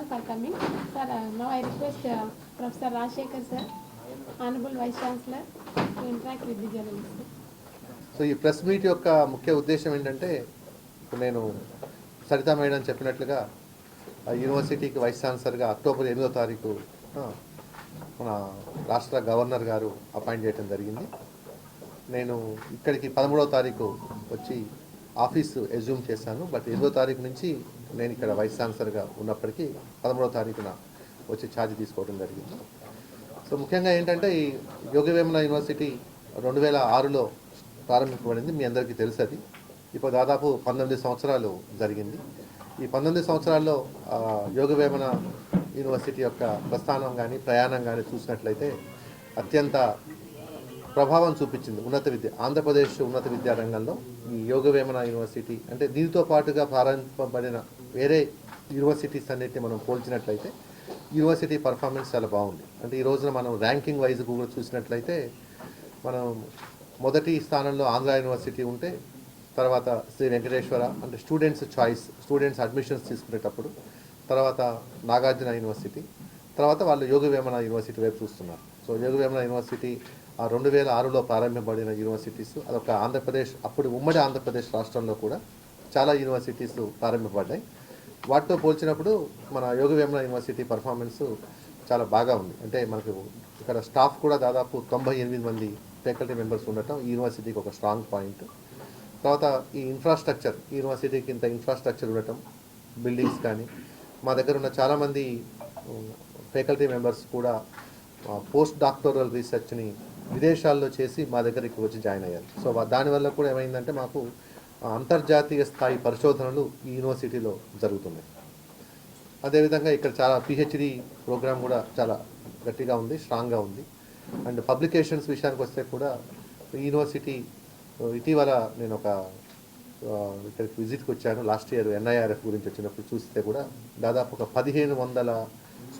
all for coming. Sir, uh, now I request uh, Professor Rajshekhar sir, Honorable Vice Chancellor, to interact with the journalists. So ఈ press meet యొక్క ముఖ్య ఉద్దేశం ఏంటంటే నేను Sarita madam చెప్పినట్లుగా యూనివర్సిటీకి వైస్ ఛాన్సలర్గా అక్టోబర్ ఎనిమిదో తారీఖు మన రాష్ట్ర గవర్నర్ గారు అపాయింట్ చేయడం జరిగింది నేను ఇక్కడికి పదమూడవ తారీఖు వచ్చి ఆఫీసు ఎజ్యూమ్ చేశాను బట్ ఎనిమిదో తారీఖు నుంచి నేను ఇక్కడ వైస్ ఛాన్సలర్గా ఉన్నప్పటికీ పదమూడవ తారీఖున వచ్చి ఛార్జ్ తీసుకోవడం జరిగింది. సో ముఖ్యంగా ఏంటంటే ఈ యోగవేమన యూనివర్సిటీ రెండు వేల ఆరులో ప్రారంభించబడింది మీ అందరికీ తెలుసు అది ఇప్పుడు దాదాపు పంతొమ్మిది సంవత్సరాలు జరిగింది. ఈ పంతొమ్మిది సంవత్సరాల్లో యోగవేమన యూనివర్సిటీ యొక్క ప్రస్థానం కానీ ప్రయాణం కానీ చూసినట్లయితే అత్యంత ప్రభావం చూపించింది. ఉన్నత విద్య ఆంధ్రప్రదేశ్ ఉన్నత విద్యా రంగంలో ఈ యోగవేమన యూనివర్సిటీ అంటే దీనితో పాటుగా ప్రారంభింపబడిన వేరే యూనివర్సిటీస్ అన్నిటిని మనం పోల్చినట్లయితే యూనివర్సిటీ పర్ఫార్మెన్స్ చాలా బాగుంది. అంటే ఈ రోజున మనం ర్యాంకింగ్ వైజ్ కూడా చూసినట్లయితే మనం మొదటి స్థానంలో ఆంధ్ర యూనివర్సిటీ ఉంటే తర్వాత శ్రీ వెంకటేశ్వర అంటే స్టూడెంట్స్ చాయిస్ స్టూడెంట్స్ అడ్మిషన్స్ తీసుకునేటప్పుడు తర్వాత నాగార్జున యూనివర్సిటీ తర్వాత వాళ్ళు యోగవేమన యూనివర్సిటీ వైపు చూస్తున్నారు. సో యోగవేమన యూనివర్సిటీ ఆ రెండు వేల ఆరులో ప్రారంభింపబడిన యూనివర్సిటీస్ అదొక ఆంధ్రప్రదేశ్ అప్పుడు ఉమ్మడి ఆంధ్రప్రదేశ్ రాష్ట్రంలో కూడా చాలా యూనివర్సిటీస్ ప్రారంభింపబడ్డాయి వాటితో పోల్చినప్పుడు మన యోగవేమన యూనివర్సిటీ పర్ఫార్మెన్స్ చాలా బాగా ఉంది. అంటే మనకు ఇక్కడ స్టాఫ్ కూడా దాదాపు తొంభై ఎనిమిది మంది ఫ్యాకల్టీ మెంబర్స్ ఉండటం ఈ యూనివర్సిటీకి ఒక స్ట్రాంగ్ పాయింట్ తర్వాత ఈ ఇన్ఫ్రాస్ట్రక్చర్ ఈ యూనివర్సిటీకి ఇంత ఇన్ఫ్రాస్ట్రక్చర్ ఉండటం బిల్డింగ్స్ కానీ మా దగ్గర ఉన్న చాలామంది ఫ్యాకల్టీ మెంబర్స్ కూడా పోస్ట్ డాక్టోరల్ రీసెర్చ్ని విదేశాల్లో చేసి మా దగ్గరికి వచ్చి జాయిన్ అయ్యారు. సో దానివల్ల కూడా ఏమైందంటే మాకు అంతర్జాతీయ స్థాయి పరిశోధనలు ఈ యూనివర్సిటీలో జరుగుతున్నాయి. అదేవిధంగా ఇక్కడ చాలా పిహెచ్డి ప్రోగ్రామ్ కూడా చాలా గట్టిగా ఉంది స్ట్రాంగ్గా ఉంది. అండ్ పబ్లికేషన్స్ విషయానికి వస్తే కూడా యూనివర్సిటీ ఇటీవల నేను ఒక ఇక్కడికి విజిట్కి వచ్చాను. లాస్ట్ ఇయర్ ఎన్ఐఆర్ఎఫ్ గురించి వచ్చినప్పుడు చూస్తే కూడా దాదాపు ఒక పదిహేను వందల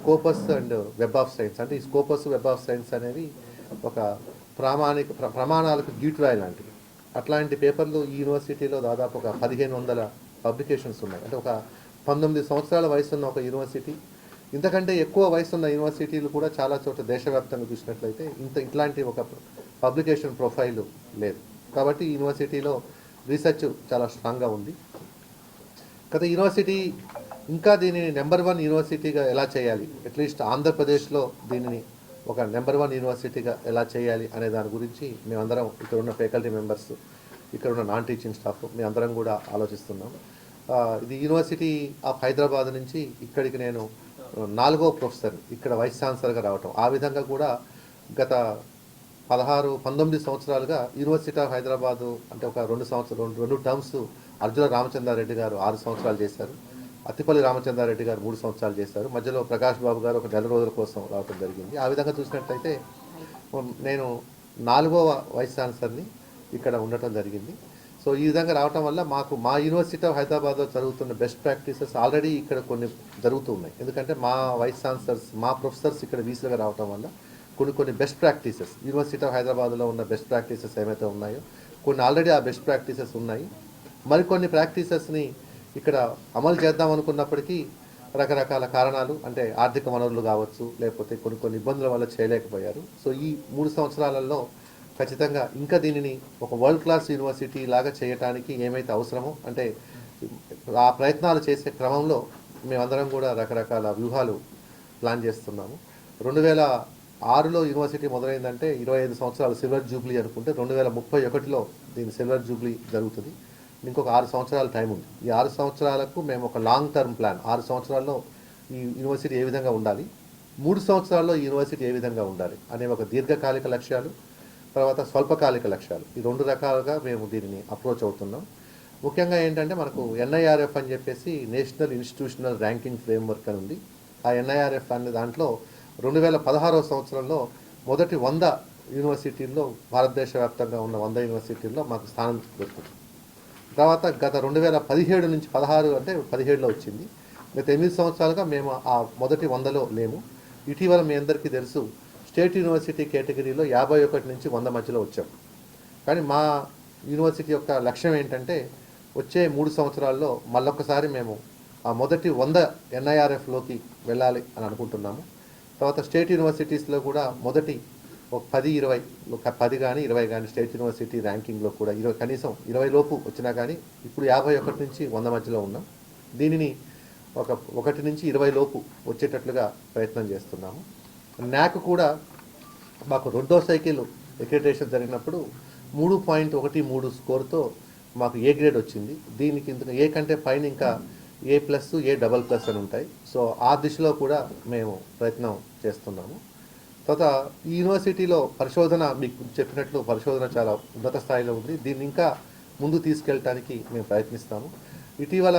Scopus and Web of Science. అంటే ఈ స్కోపస్ వెబ్ ఆఫ్ సైన్స్ అనేవి ఒక ప్రామాణిక ప్ర- ప్రమాణాలకు గీటురాయి లాంటివి. అట్లాంటి పేపర్లు ఈ యూనివర్సిటీలో దాదాపు ఒక పదిహేను వందల పబ్లికేషన్స్ ఉన్నాయి. అంటే ఒక పంతొమ్మిది సంవత్సరాల వయసున్న ఒక యూనివర్సిటీ ఇంతకంటే ఎక్కువ వయసు ఉన్న యూనివర్సిటీలు కూడా చాలా చోట్ల దేశవ్యాప్తంగా చూసినట్లయితే ఇంత ఇట్లాంటి ఒక పబ్లికేషన్ ప్రొఫైల్ లేదు. కాబట్టి యూనివర్సిటీలో రీసెర్చ్ చాలా స్ట్రాంగ్గా ఉంది. గత యూనివర్సిటీ ఇంకా దీనిని నెంబర్ వన్ యూనివర్సిటీగా ఎలా చేయాలి? అట్లీస్ట్ ఆంధ్రప్రదేశ్లో దీనిని ఒక నెంబర్ వన్ యూనివర్సిటీగా ఎలా చేయాలి అనే దాని గురించి మేమందరం ఇక్కడ ఉన్న ఫ్యాకల్టీ మెంబర్స్ ఇక్కడ ఉన్న నాన్ టీచింగ్ స్టాఫ్ మేమందరం కూడా ఆలోచిస్తున్నాం. ఇది యూనివర్సిటీ ఆఫ్ హైదరాబాద్ నుంచి ఇక్కడికి నేను నాలుగో ప్రొఫెసర్ ఇక్కడ వైస్ ఛాన్సలర్గా రావటం. ఆ విధంగా కూడా గత పదహారు పంతొమ్మిది సంవత్సరాలుగా యూనివర్సిటీ ఆఫ్ హైదరాబాదు అంటే ఒక రెండు సంవత్సరాలు రెండు రెండు టర్మ్స్ అర్జున రామచంద్రారెడ్డి గారు ఆరు సంవత్సరాలు చేశారు. అత్తిపల్లి రామచంద్రారెడ్డి గారు మూడు సంవత్సరాలు చేశారు. మధ్యలో ప్రకాష్ బాబు గారు ఒక నెల రోజుల కోసం రావడం జరిగింది. ఆ విధంగా చూసినట్లయితే నేను నాలుగవ వైస్ ఛాన్సలర్ని ఇక్కడ ఉండటం జరిగింది. సో ఈ విధంగా రావటం వల్ల మాకు మా యూనివర్సిటీ ఆఫ్ హైదరాబాద్లో జరుగుతున్న బెస్ట్ ప్రాక్టీసెస్ ఆల్రెడీ ఇక్కడ కొన్ని జరుగుతూ ఉన్నాయి. ఎందుకంటే మా వైస్ ఛాన్సలర్స్ మా ప్రొఫెసర్స్ ఇక్కడ వీసులుగా రావటం వల్ల కొన్ని కొన్ని బెస్ట్ ప్రాక్టీసెస్ యూనివర్సిటీ ఆఫ్ హైదరాబాద్లో ఉన్న బెస్ట్ ప్రాక్టీసెస్ ఏమైతే ఉన్నాయో కొన్ని ఆల్రెడీ ఆ బెస్ట్ ప్రాక్టీసెస్ ఉన్నాయి. మరికొన్ని ప్రాక్టీసెస్ని ఇక్కడ అమలు చేద్దాం అనుకున్నప్పటికీ రకరకాల కారణాలు అంటే ఆర్థిక వనరులు కావచ్చు లేకపోతే కొన్ని కొన్ని ఇబ్బందుల వల్ల చేయలేకపోయారు. సో ఈ మూడు సంవత్సరాలలో ఖచ్చితంగా ఇంకా దీనిని ఒక వరల్డ్ క్లాస్ యూనివర్సిటీ లాగా చేయటానికి ఏమైతే అవసరమో అంటే ఆ ప్రయత్నాలు చేసే క్రమంలో మేమందరం కూడా రకరకాల వ్యూహాలు ప్లాన్ చేస్తున్నాము. రెండు వేల ఆరులో యూనివర్సిటీ మొదలైందంటే ఇరవై ఐదు సంవత్సరాలు సిల్వర్ జూబ్లీ అనుకుంటే రెండు వేల ముప్పై ఒకటిలో దీని సిల్వర్ జూబ్లీ జరుగుతుంది. ఇంకొక ఆరు సంవత్సరాల టైం ఉంది. ఈ ఆరు సంవత్సరాలకు మేము ఒక లాంగ్ టర్మ్ ప్లాన్ ఆరు సంవత్సరాల్లో ఈ యూనివర్సిటీ ఏ విధంగా ఉండాలి? మూడు సంవత్సరాల్లో ఈ యూనివర్సిటీ ఏ విధంగా ఉండాలి? అనే ఒక దీర్ఘకాలిక లక్ష్యాలు తర్వాత స్వల్పకాలిక లక్ష్యాలు. ఈ రెండు రకాలుగా మేము దీనిని అప్రోచ్ అవుతున్నాం. ముఖ్యంగా ఏంటంటే మనకు ఎన్ఐఆర్ఎఫ్ అని చెప్పేసి నేషనల్ ఇన్స్టిట్యూషనల్ ర్యాంకింగ్ ఫ్రేమ్వర్క్ అని ఉంది. ఆ ఎన్ఐఆర్ఎఫ్ అనే దాంట్లో రెండు వేల పదహారవ సంవత్సరంలో మొదటి వంద యూనివర్సిటీల్లో భారతదేశ వ్యాప్తంగా ఉన్న వంద యూనివర్సిటీల్లో మాకు స్థానం దొరుకుతుంది. తర్వాత గత రెండు వేల పదిహేడు నుంచి పదహారు అంటే పదిహేడులో వచ్చింది. గత ఎనిమిది సంవత్సరాలుగా మేము ఆ మొదటి వందలో లేము. ఇటీవల మీ అందరికీ తెలుసు స్టేట్ యూనివర్సిటీ కేటగిరీలో యాభై ఒకటి నుంచి వంద మధ్యలో వచ్చాం. కానీ మా యూనివర్సిటీ యొక్క లక్ష్యం ఏంటంటే వచ్చే మూడు సంవత్సరాల్లో మళ్ళొక్కసారి మేము ఆ మొదటి వంద ఎన్ఐఆర్ఎఫ్లోకి వెళ్ళాలి అని అనుకుంటున్నాము. తర్వాత స్టేట్ యూనివర్సిటీస్లో కూడా మొదటి ఒక పది ఇరవై ఒక పది కానీ ఇరవై కానీ స్టేట్ యూనివర్సిటీ ర్యాంకింగ్లో కూడా ఇరవై కనీసం ఇరవై లోపు వచ్చినా కానీ ఇప్పుడు యాభై ఒకటి నుంచి వంద మధ్యలో ఉన్నాం. దీనిని ఒక ఒకటి నుంచి ఇరవై లోపు వచ్చేటట్లుగా ప్రయత్నం చేస్తున్నాము. న్యాక్ కూడా మాకు రెండో సైకిల్ ఎక్రిటేషన్ జరిగినప్పుడు మూడు పాయింట్ ఒకటి మూడు స్కోర్తో మాకు ఏ గ్రేడ్ వచ్చింది. దీనికి ఇంత ఏ కంటే పైన ఇంకా A plus A double plus అని ఉంటాయి. సో ఆ దిశలో కూడా మేము ప్రయత్నం చేస్తున్నాము. తర్వాత ఈ యూనివర్సిటీలో పరిశోధన మీకు చెప్పినట్లు పరిశోధన చాలా ఉన్నత స్థాయిలో ఉంది. దీన్ని ఇంకా ముందు తీసుకెళ్ళటానికి మేము ప్రయత్నిస్తాము. ఇటీవల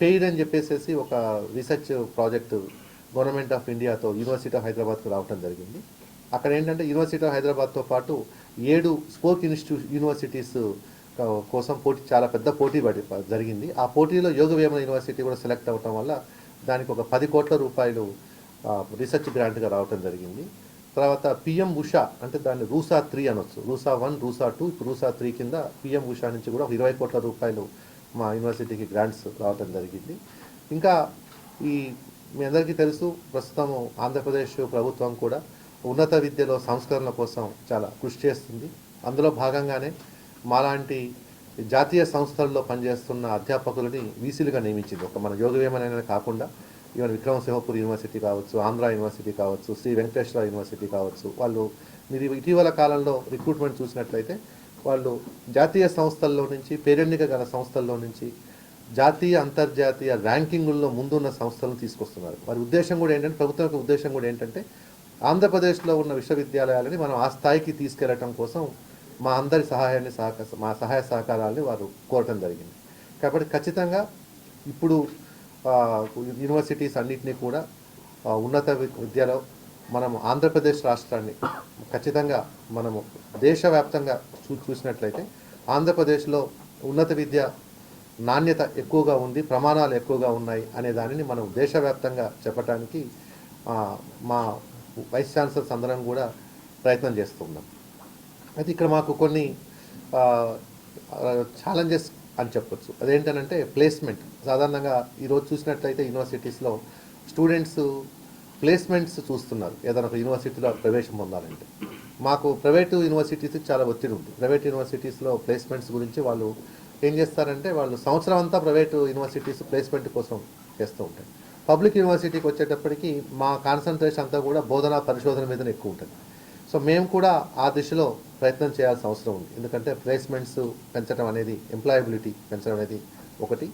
పెయిడ్ అని చెప్పేసి ఒక రీసెర్చ్ ప్రాజెక్టు గవర్నమెంట్ ఆఫ్ ఇండియాతో యూనివర్సిటీ ఆఫ్ హైదరాబాద్కు రావడం జరిగింది. అక్కడ ఏంటంటే యూనివర్సిటీ ఆఫ్ హైదరాబాద్తో పాటు ఏడు స్పోర్ట్ ఇన్స్టిట్యూట్ యూనివర్సిటీస్ కోసం పోటీ చాలా పెద్ద పోటీ పడి జరిగింది. ఆ పోటీలో యోగ వేమన యూనివర్సిటీ కూడా సెలెక్ట్ అవ్వటం వల్ల దానికి ఒక పది కోట్ల రూపాయలు రీసెర్చ్ గ్రాంట్గా రావటం జరిగింది. తర్వాత పిఎం ఉషా అంటే దాన్ని రూసా త్రీ అనొచ్చు. రూసా వన్ రూసా టూ ఇప్పుడు రూసా త్రీ కింద పిఎం ఉషా నుంచి కూడా ఒక ఇరవై కోట్ల రూపాయలు మా యూనివర్సిటీకి గ్రాంట్స్ రావటం జరిగింది. ఇంకా ఈ మీ అందరికీ తెలుసు ప్రస్తుతం ఆంధ్రప్రదేశ్ ప్రభుత్వం కూడా ఉన్నత విద్యలో సంస్కరణ కోసం చాలా కృషి చేస్తుంది. అందులో భాగంగానే మాలాంటి జాతీయ సంస్థల్లో పనిచేస్తున్న అధ్యాపకులని వీసీలుగా నియమించింది. ఒక మన యోగవేమనైనా కాకుండా ఈవెన్ విక్రమసింహపూర్ యూనివర్సిటీ కావచ్చు ఆంధ్ర యూనివర్సిటీ కావచ్చు శ్రీ వెంకటేశ్వర యూనివర్సిటీ కావచ్చు వాళ్ళు మీరు ఇటీవల కాలంలో రిక్రూట్మెంట్ చూసినట్లయితే వాళ్ళు జాతీయ సంస్థల్లో నుంచి పేరెన్నిక గల సంస్థల్లో నుంచి జాతీయ అంతర్జాతీయ ర్యాంకింగుల్లో ముందున్న సంస్థలను తీసుకొస్తున్నారు. వారి ఉద్దేశం కూడా ఏంటంటే ప్రభుత్వం యొక్క ఉద్దేశం కూడా ఏంటంటే ఆంధ్రప్రదేశ్లో ఉన్న విశ్వవిద్యాలయాలని మనం ఆ స్థాయికి తీసుకెళ్ళటం కోసం మా అందరి సహాయాన్ని సహక మా సహాయ సహకారాలని వారు కోరటం జరిగింది. కాబట్టి ఖచ్చితంగా ఇప్పుడు యూనివర్సిటీస్ అన్నింటినీ కూడా ఉన్నత విద్యలో మనం ఆంధ్రప్రదేశ్ రాష్ట్రాన్ని ఖచ్చితంగా మనము దేశవ్యాప్తంగా చూ చూసినట్లయితే ఆంధ్రప్రదేశ్లో ఉన్నత విద్య నాణ్యత ఎక్కువగా ఉంది ప్రమాణాలు ఎక్కువగా ఉన్నాయి అనే దానిని మనం దేశవ్యాప్తంగా చెప్పడానికి మా వైస్ ఛాన్సలర్స్ అందరం కూడా ప్రయత్నం చేస్తున్నాం అయితే ఇక్కడ మాకు కొన్ని ఛాలెంజెస్ అని చెప్పొచ్చు. అదేంటనంటే ప్లేస్మెంట్ సాధారణంగా ఈరోజు చూసినట్లయితే యూనివర్సిటీస్లో స్టూడెంట్స్ ప్లేస్మెంట్స్ చూస్తున్నారు. ఏదైనా ఒక యూనివర్సిటీలో ప్రవేశం పొందాలంటే. మాకు ప్రైవేట్ యూనివర్సిటీస్కి చాలా ఒత్తిడి ఉంది. ప్రైవేట్ యూనివర్సిటీస్లో ప్లేస్మెంట్స్ గురించి వాళ్ళు ఏం చేస్తారంటే వాళ్ళు సంవత్సరం అంతా ప్రైవేట్ యూనివర్సిటీస్ ప్లేస్మెంట్ కోసం చేస్తూ ఉంటాయి పబ్లిక్ యూనివర్సిటీకి వచ్చేటప్పటికి మా కాన్సన్ట్రేషన్ అంతా కూడా బోధనా పరిశోధన మీదనే ఎక్కువ ఉంటుంది. సో మేము కూడా ఆ దిశలో ప్రయత్నం చేయాల్సిన అవసరం ఉంది. ఎందుకంటే ప్లేస్మెంట్స్ పెంచడం అనేది ఎంప్లాయబిలిటీ పెంచడం అనేది ఒకటి.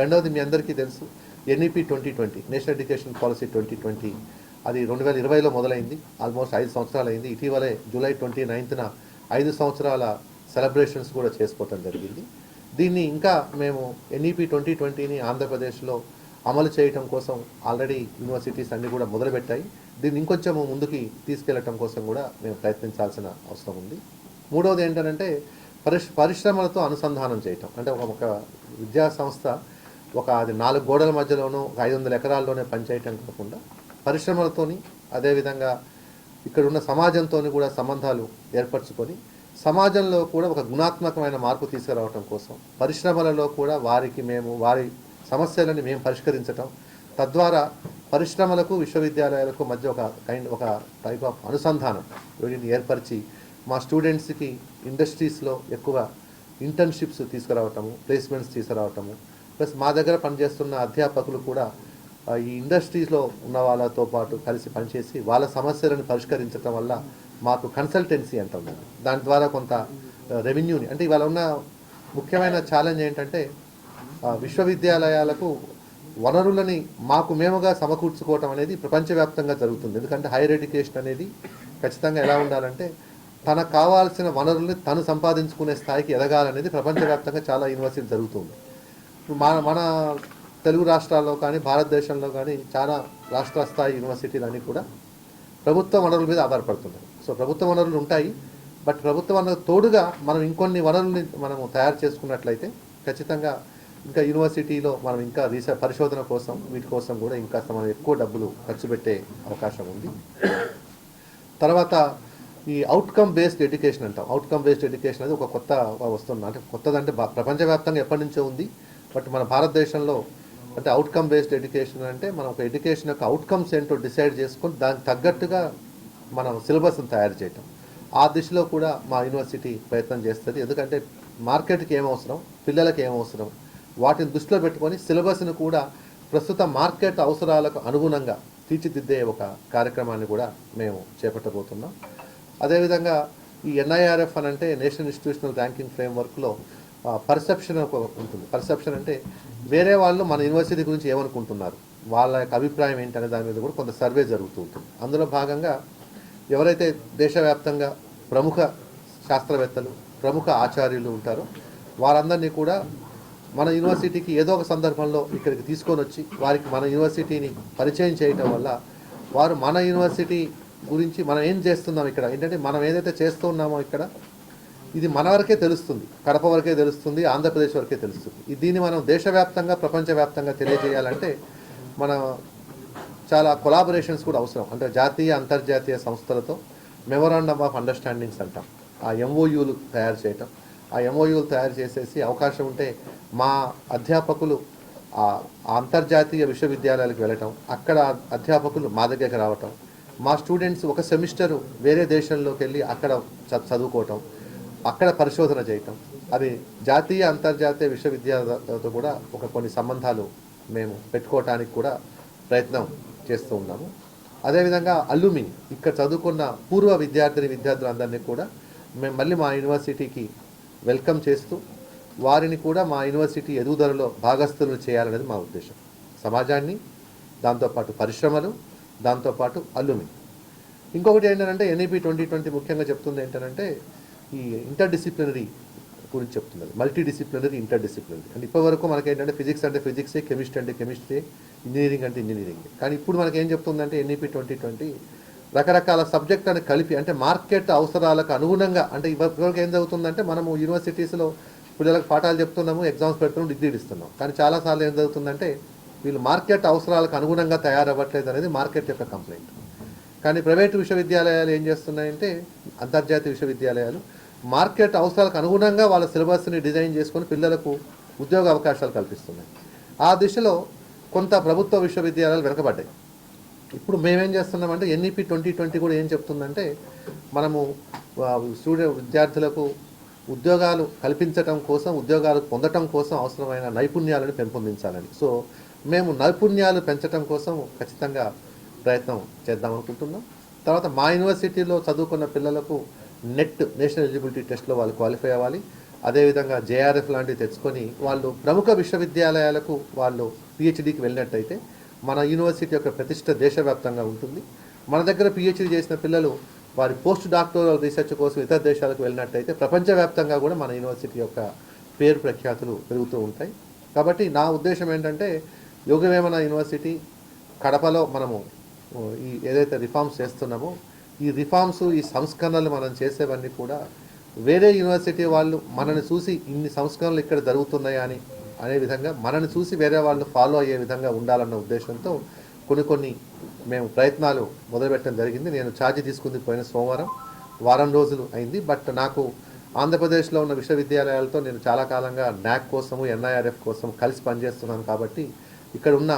రెండవది మీ అందరికీ తెలుసు NEP twenty twenty national education policy twenty twenty అది రెండు వేల ఇరవైలో మొదలైంది. ఆల్మోస్ట్ ఐదు సంవత్సరాలు అయింది ఇటీవలే జూలై ట్వంటీ నైన్త్న ఐదు సంవత్సరాల సెలబ్రేషన్స్ కూడా చేసుకోవటం జరిగింది. దీన్ని ఇంకా మేము ఎన్ఈపి ట్వంటీ ట్వంటీని ఆంధ్రప్రదేశ్లో అమలు చేయటం కోసం ఆల్రెడీ యూనివర్సిటీస్ అన్నీ కూడా మొదలుపెట్టాయి. దీన్ని ఇంకొంచెం ముందుకి తీసుకెళ్ళటం కోసం కూడా మేము ప్రయత్నించాల్సిన అవసరం ఉంది. మూడవది ఏంటంటే పరిశ్ పరిశ్రమలతో అనుసంధానం చేయటం. అంటే ఒక విద్యా సంస్థ ఒక అది నాలుగు గోడల మధ్యలోనూ ఒక ఐదు వందల ఎకరాల్లోనే పనిచేయటం కాకుండా పరిశ్రమలతోని అదేవిధంగా ఇక్కడ ఉన్న సమాజంతో కూడా సంబంధాలు ఏర్పరచుకొని సమాజంలో కూడా ఒక గుణాత్మకమైన మార్పు తీసుకురావటం కోసం పరిశ్రమలలో కూడా వారికి మేము వారి సమస్యలను మేము పరిష్కరించటం తద్వారా పరిశ్రమలకు విశ్వవిద్యాలయాలకు మధ్య ఒక కైండ్ ఒక టైప్ ఆఫ్ అనుసంధానం వీటిని ఏర్పరిచి మా స్టూడెంట్స్కి ఇండస్ట్రీస్లో ఎక్కువ ఇంటర్న్షిప్స్ తీసుకురావటము ప్లేస్మెంట్స్ తీసుకురావటము. ప్లస్ మా దగ్గర పనిచేస్తున్న అధ్యాపకులు కూడా ఈ ఇండస్ట్రీస్లో ఉన్న వాళ్ళతో పాటు కలిసి పనిచేసి వాళ్ళ సమస్యలను పరిష్కరించడం వల్ల మాకు కన్సల్టెన్సీ అంటాం దాని ద్వారా కొంత రెవెన్యూని అంటే ఇవాళ ఉన్న ముఖ్యమైన ఛాలెంజ్ ఏంటంటే విశ్వవిద్యాలయాలకు వనరులని మాకు మేముగా సమకూర్చుకోవటం అనేది ప్రపంచవ్యాప్తంగా జరుగుతుంది. ఎందుకంటే హైయర్ ఎడ్యుకేషన్ అనేది ఖచ్చితంగా ఎలా ఉండాలంటే తనకు కావాల్సిన వనరుల్ని తను సంపాదించుకునే స్థాయికి ఎదగాలనేది ప్రపంచవ్యాప్తంగా చాలా యూనివర్సిటీ జరుగుతుంది. మన మన తెలుగు రాష్ట్రాల్లో కానీ భారతదేశంలో కానీ చాలా రాష్ట్ర స్థాయి యూనివర్సిటీలన్నీ కూడా ప్రభుత్వ వనరుల మీద ఆధారపడుతున్నాయి. సో ప్రభుత్వ వనరులు ఉంటాయి. బట్ ప్రభుత్వ వనరులు తోడుగా మనం ఇంకొన్ని వనరుల్ని మనము తయారు చేసుకున్నట్లయితే ఖచ్చితంగా ఇంకా యూనివర్సిటీలో మనం ఇంకా రీసెర్చ్ పరిశోధన కోసం వీటి కోసం కూడా ఇంకా మనం ఎక్కువ డబ్బులు ఖర్చు పెట్టే అవకాశం ఉంది. తర్వాత ఈ అవుట్కమ్ బేస్డ్ ఎడ్యుకేషన్ అంటాం. అవుట్కమ్ బేస్డ్ ఎడ్యుకేషన్ అనేది ఒక కొత్త వస్తుంది అంటే కొత్తదంటే ప్రపంచవ్యాప్తంగా ఎప్పటి నుంచో ఉంది. బట్ మన భారతదేశంలో అంటే అవుట్కమ్ బేస్డ్ ఎడ్యుకేషన్ అంటే మనం ఒక ఎడ్యుకేషన్ యొక్క అవుట్కమ్స్ ఏంటో డిసైడ్ చేసుకొని దానికి తగ్గట్టుగా మనం సిలబస్ని తయారు చేయటం. ఆ దిశలో కూడా మా యూనివర్సిటీ ప్రయత్నం చేస్తుంది. ఎందుకంటే మార్కెట్కి ఏం అవసరం? పిల్లలకి ఏమవసరం వాటిని దృష్టిలో పెట్టుకొని సిలబస్ను కూడా ప్రస్తుత మార్కెట్ అవసరాలకు అనుగుణంగా తీర్చిదిద్దే ఒక కార్యక్రమాన్ని కూడా మేము చేపట్టబోతున్నాం. అదేవిధంగా ఈ ఎన్ఐఆర్ఎఫ్ అని అంటే నేషనల్ ఇన్స్టిట్యూషనల్ ర్యాంకింగ్ ఫ్రేమ్వర్క్లో పర్సెప్షన్ ఉంటుంది. పర్సెప్షన్ అంటే వేరే వాళ్ళు మన యూనివర్సిటీ గురించి ఏమనుకుంటున్నారు? వాళ్ళ యొక్క అభిప్రాయం ఏంటనే దాని మీద కూడా కొంత సర్వే జరుగుతూ ఉంటుంది. అందులో భాగంగా ఎవరైతే దేశవ్యాప్తంగా ప్రముఖ శాస్త్రవేత్తలు ప్రముఖ ఆచార్యులు ఉంటారో వారందరినీ కూడా మన యూనివర్సిటీకి ఏదో ఒక సందర్భంలో ఇక్కడికి తీసుకొని వచ్చి వారికి మన యూనివర్సిటీని పరిచయం చేయటం వల్ల వారు మన యూనివర్సిటీ గురించి మనం ఏం చేస్తున్నాం ఇక్కడ? ఏంటంటే మనం ఏదైతే చేస్తూ ఉన్నామో ఇక్కడ ఇది మన వరకే తెలుస్తుంది. కడప వరకే తెలుస్తుంది ఆంధ్రప్రదేశ్ వరకే తెలుస్తుంది. ఇది దీన్ని మనం దేశవ్యాప్తంగా ప్రపంచవ్యాప్తంగా తెలియజేయాలంటే మన చాలా కొలాబరేషన్స్ కూడా అవసరం. అంటే జాతీయ అంతర్జాతీయ సంస్థలతో మెమొరాండమ్ ఆఫ్ అండర్స్టాండింగ్స్ అంటాం. ఆ ఎంఓయూలు తయారు చేయటం. ఆ ఎంఓయూలు తయారు చేసేసి అవకాశం ఉంటే మా అధ్యాపకులు ఆ అంతర్జాతీయ విశ్వవిద్యాలయాలకు వెళ్ళటం అక్కడ అధ్యాపకులు మా దగ్గరికి రావటం మా స్టూడెంట్స్ ఒక సెమిస్టర్ వేరే దేశంలోకి వెళ్ళి అక్కడ చ- చదువుకోవటం అక్కడ పరిశోధన చేయటం. అది జాతీయ అంతర్జాతీయ విశ్వవిద్యాలయాలతో కూడా ఒక కొన్ని సంబంధాలు మేము పెట్టుకోవటానికి కూడా ప్రయత్నం చేస్తూ ఉన్నాము. అదేవిధంగా అల్లుమి ఇక్కడ చదువుకున్న పూర్వ విద్యార్థిని విద్యార్థులందరినీ కూడా మేము మళ్ళీ మా యూనివర్సిటీకి వెల్కమ్ చేస్తూ వారిని కూడా మా యూనివర్సిటీ ఎదుగుదలలో భాగస్థులను చేయాలనేది మా ఉద్దేశం. సమాజాన్ని దాంతోపాటు పరిశ్రమలు దాంతోపాటు అల్లుమి. ఇంకొకటి ఏంటంటే ఎన్ఈపి ట్వంటీ ట్వంటీ ముఖ్యంగా చెప్తుంది ఏంటంటే ఈ ఇంటర్ డిసిప్లినరీ గురించి చెప్తున్నది. మల్టీ డిసిప్లినరీ ఇంటర్ డిసిప్లినరీ అంటే ఇప్పటివరకు మనకి ఏంటంటే ఫిజిక్స్ అంటే ఫిజిక్సే కెమిస్ట్రీ అంటే కెమిస్ట్రీ ఇంజనీరింగ్ అంటే ఇంజనీరింగ్ కానీ ఇప్పుడు మనకి ఏం చెప్తుందంటే ఎన్ఈపి ట్వంటీ ట్వంటీ రకరకాల సబ్జెక్టులను కలిపి అంటే మార్కెట్ అవసరాలకు అనుగుణంగా అంటే ఇవరికి ఏం జరుగుతుందంటే మనము యూనివర్సిటీస్లో పిల్లలకు పాఠాలు చెప్తున్నాము ఎగ్జామ్స్ పెడుతున్నాం డిగ్రీలు ఇస్తున్నాం కానీ చాలాసార్లు ఏం జరుగుతుందంటే వీళ్ళు మార్కెట్ అవసరాలకు అనుగుణంగా తయారవ్వట్లేదు అనేది మార్కెట్ యొక్క కంప్లైంట్ కానీ ప్రైవేటు విశ్వవిద్యాలయాలు ఏం చేస్తున్నాయంటే అంతర్జాతీయ విశ్వవిద్యాలయాలు మార్కెట్ అవసరాలకు అనుగుణంగా వాళ్ళ సిలబస్ని డిజైన్ చేసుకొని పిల్లలకు ఉద్యోగ అవకాశాలు కల్పిస్తున్నాయి. ఆ దిశలో కొంత ప్రభుత్వ విశ్వవిద్యాలయాలు వెనకబడ్డాయి. ఇప్పుడు మేమేం చేస్తున్నామంటే ఎన్ఈపి ట్వంటీ ట్వంటీ కూడా ఏం చెప్తుందంటే మనము స్టూడెంట్ విద్యార్థులకు ఉద్యోగాలు కల్పించటం కోసం ఉద్యోగాలు పొందటం కోసం అవసరమైన నైపుణ్యాలను పెంపొందించాలని. సో మేము నైపుణ్యాలు పెంచటం కోసం ఖచ్చితంగా ప్రయత్నం చేద్దాం అనుకుంటున్నాం. తర్వాత మా యూనివర్సిటీలో చదువుకున్న పిల్లలకు నెట్ నేషనల్ ఎలిజిబిలిటీ టెస్ట్లో వాళ్ళు క్వాలిఫై అవ్వాలి. అదేవిధంగా జేఆర్ఎఫ్ లాంటివి తెచ్చుకొని వాళ్ళు ప్రముఖ విశ్వవిద్యాలయాలకు వాళ్ళు పిహెచ్డికి వెళ్ళినట్టయితే మన యూనివర్సిటీ యొక్క ప్రతిష్ట దేశవ్యాప్తంగా ఉంటుంది. మన దగ్గర పిహెచ్డి చేసిన పిల్లలు వారి పోస్ట్ డాక్టోరల్ రీసెర్చ్ కోసం ఇతర దేశాలకు వెళ్ళినట్టయితే ప్రపంచవ్యాప్తంగా కూడా మన యూనివర్సిటీ యొక్క పేరు ప్రఖ్యాతులు పెరుగుతూ ఉంటాయి. కాబట్టి నా ఉద్దేశం ఏంటంటే యోగవేమన యూనివర్సిటీ కడపలో మనము ఈ ఏదైతే రిఫార్మ్స్ చేస్తున్నామో ఈ రిఫార్మ్స్ ఈ సంస్కరణలు మనం చేసేవన్నీ కూడా వేరే యూనివర్సిటీ వాళ్ళు మనని చూసి ఇన్ని సంస్కరణలు ఇక్కడ జరుగుతున్నాయా అని అనే విధంగా మనని చూసి వేరే వాళ్ళు ఫాలో అయ్యే విధంగా ఉండాలన్న ఉద్దేశంతో కొన్ని కొన్ని మేము ప్రయత్నాలు మొదలుపెట్టడం జరిగింది. నేను ఛార్జీ తీసుకుంది పోయిన సోమవారం. వారం రోజులు అయింది. బట్ నాకు ఆంధ్రప్రదేశ్లో ఉన్న విశ్వవిద్యాలయాలతో నేను చాలా కాలంగా న్యాక్ కోసము ఎన్ఐఆర్ఎఫ్ కోసం కలిసి పనిచేస్తున్నాను కాబట్టి ఇక్కడ ఉన్న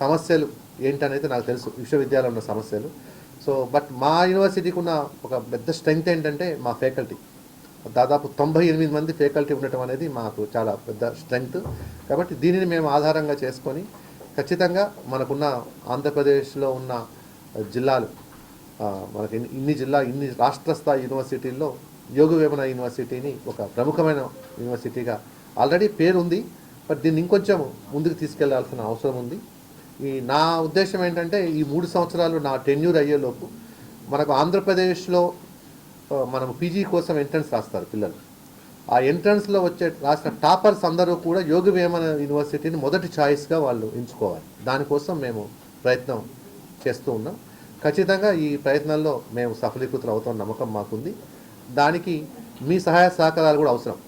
సమస్యలు ఏంటనేది నాకు తెలుసు. విశ్వవిద్యాలయంలో ఉన్న సమస్యలు. సో బట్ మా యూనివర్సిటీకి ఉన్న ఒక పెద్ద స్ట్రెంగ్త్ ఏంటంటే మా ఫ్యాకల్టీ దాదాపు తొంభై ఎనిమిది మంది ఫ్యాకల్టీ ఉండటం అనేది మాకు చాలా పెద్ద స్ట్రెంగ్త్ కాబట్టి దీనిని మేము ఆధారంగా చేసుకొని ఖచ్చితంగా మనకున్న ఆంధ్రప్రదేశ్లో ఉన్న జిల్లాలు మనకి ఇన్ని- జిల్లా ఇన్ని రాష్ట్ర స్థాయి యూనివర్సిటీల్లో యోగవేమన యూనివర్సిటీని ఒక ప్రముఖమైన యూనివర్సిటీగా ఆల్రెడీ పేరు ఉంది బట్ దీన్ని ఇంకొంచెం ముందుకు తీసుకెళ్ళాల్సిన అవసరం ఉంది. ఈ నా ఉద్దేశం ఏంటంటే ఈ మూడు సంవత్సరాలు నా టెన్యూర్ అయ్యేలోపు మనకు ఆంధ్రప్రదేశ్లో మనం పీజీ కోసం ఎంట్రన్స్ రాస్తారు పిల్లలు. ఆ ఎంట్రన్స్లో వచ్చే రాసిన టాపర్స్ అందరూ కూడా యోగి వేమన యూనివర్సిటీని మొదటి ఛాయిస్గా వాళ్ళు ఎంచుకోవాలి. దానికోసం మేము ప్రయత్నం చేస్తూ ఉన్నాం. ఖచ్చితంగా ఈ ప్రయత్నంలో మేము సఫలీకృతులు అవుతాం నమ్మకం మాకుంది. దానికి మీ సహాయ సహకారాలు కూడా అవసరం.